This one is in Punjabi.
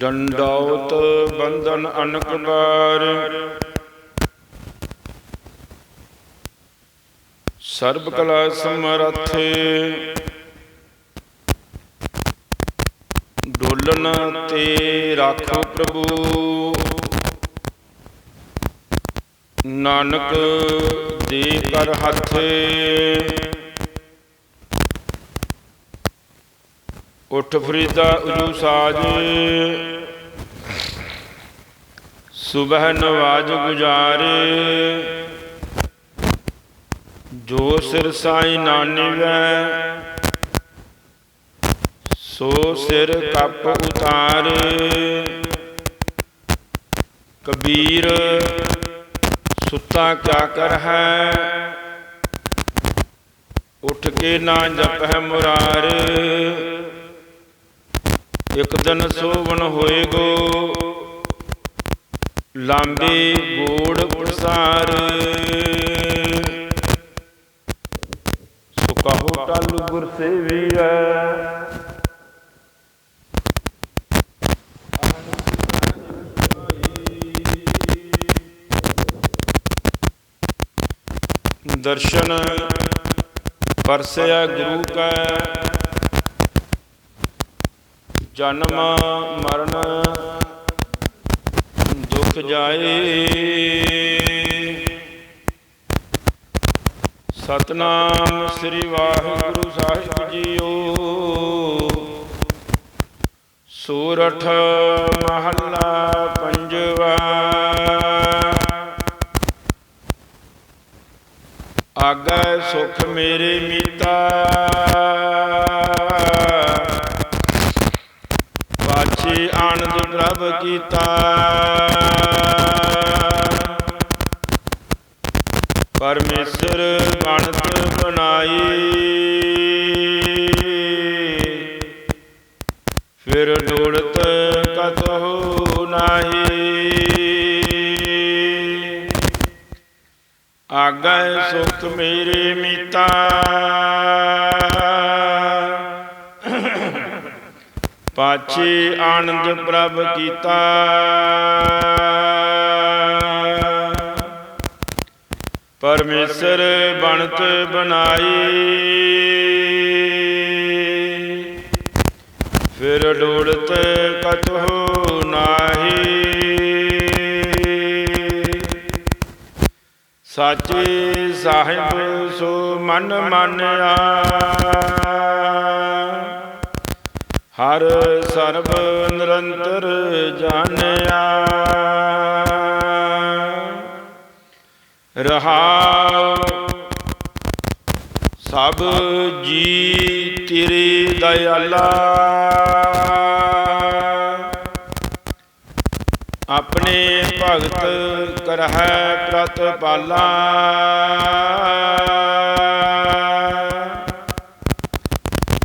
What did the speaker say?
ਡੰਡੌਤ ਬੰਧਨ ਅਨਕ ਬਾਰ ਸਰਬ ਕਲਾ ਸਮਰੱਥ। ਡੋਲਨ ਤੇ ਰਾਖੋ ਪ੍ਰਭੂ। ਨਾਨਕ ਦੇ ਕਰ ਹੱਥ। ਉਠ ਫਰੀਦਾ ਉਜੂ ਸਾਜ। ਸੁਬਹ ਨਵਾਜ ਗੁਜਾਰੇ। ਜੋ ਸਿਰ ਸਾਈ ਨਾਨਿਵੈ ਸੋ ਸਿਰ ਕੱਪ ਉਤਾਰੇ। ਕਬੀਰ, ਸੁੱਤਾ ਕਿਆ ਕਰ ਹੈ? ਉੱਠ ਕੇ ਨਾ ਜਪਹਿ ਮੁਰਾਰ। ਇਕ ਦਿਨ ਸੋਵਣ ਹੋਏਗੋ। ਲਾਂਬੇ ਗੋੜ ਪ੍ਰਸਾਰ ਸੋ ਟਲ ਗੁਰ ਸੇਵੀਐ। ਦਰਸ਼ਨ ਪਰਸਿਆ ਗੁਰੂ ਕੈ। ਜਨਮ ਮਰਨ ਦੁਖ ਜਾਏ। ਸਤਨਾਮ ਸ੍ਰੀ ਵਾਹਿਗੁਰੂ ਸਾਹਿਬ ਜੀਓ। ਸੂਰਠ ਮਹੱਲਾ ਪੰਜਵਾ। ਆਗੈ ਸੁਖ ਮੇਰੇ ਮੀਤਾ। ਪਾਛੇ ਆਨੰਦ ਪ੍ਰਭ ਕੀਤਾ। ਪਰਮੇਸ਼ਰ ਬਣਤ ਬਣਾਈ। ਫਿਰ ਡੋੜਤ ਕਤਹੁ ਨਾਹੀ। ਆਗੈ ਸੁਖ ਮੇਰੇ ਮੀਤਾ। ਪਾਛੇ ਆਨੰਦ ਪ੍ਰਭ ਕੀਤਾ। ਪਰਮੇਸ਼ਰ ਬਣਤ ਬਣਾਈ। ਫਿਰ ਡੋੜਤ ਕਤਹੁ ਨਾਹੀ। ਸਾਚੇ ਸਾਹਿਬ ਸੋ ਮਨ ਮਾਨਿਆ। ਹਰ ਸਰਬ ਨਿਰੰਤਰ ਜਾਣਿਆ। ਰਹਾਉ ਸਭ ਜੀ ਤੇਰੇ ਦਇਆਲਾ। ਆਪਣੇ ਭਗਤ ਕਰਹਿ ਪ੍ਰਤਪਾਲਾ।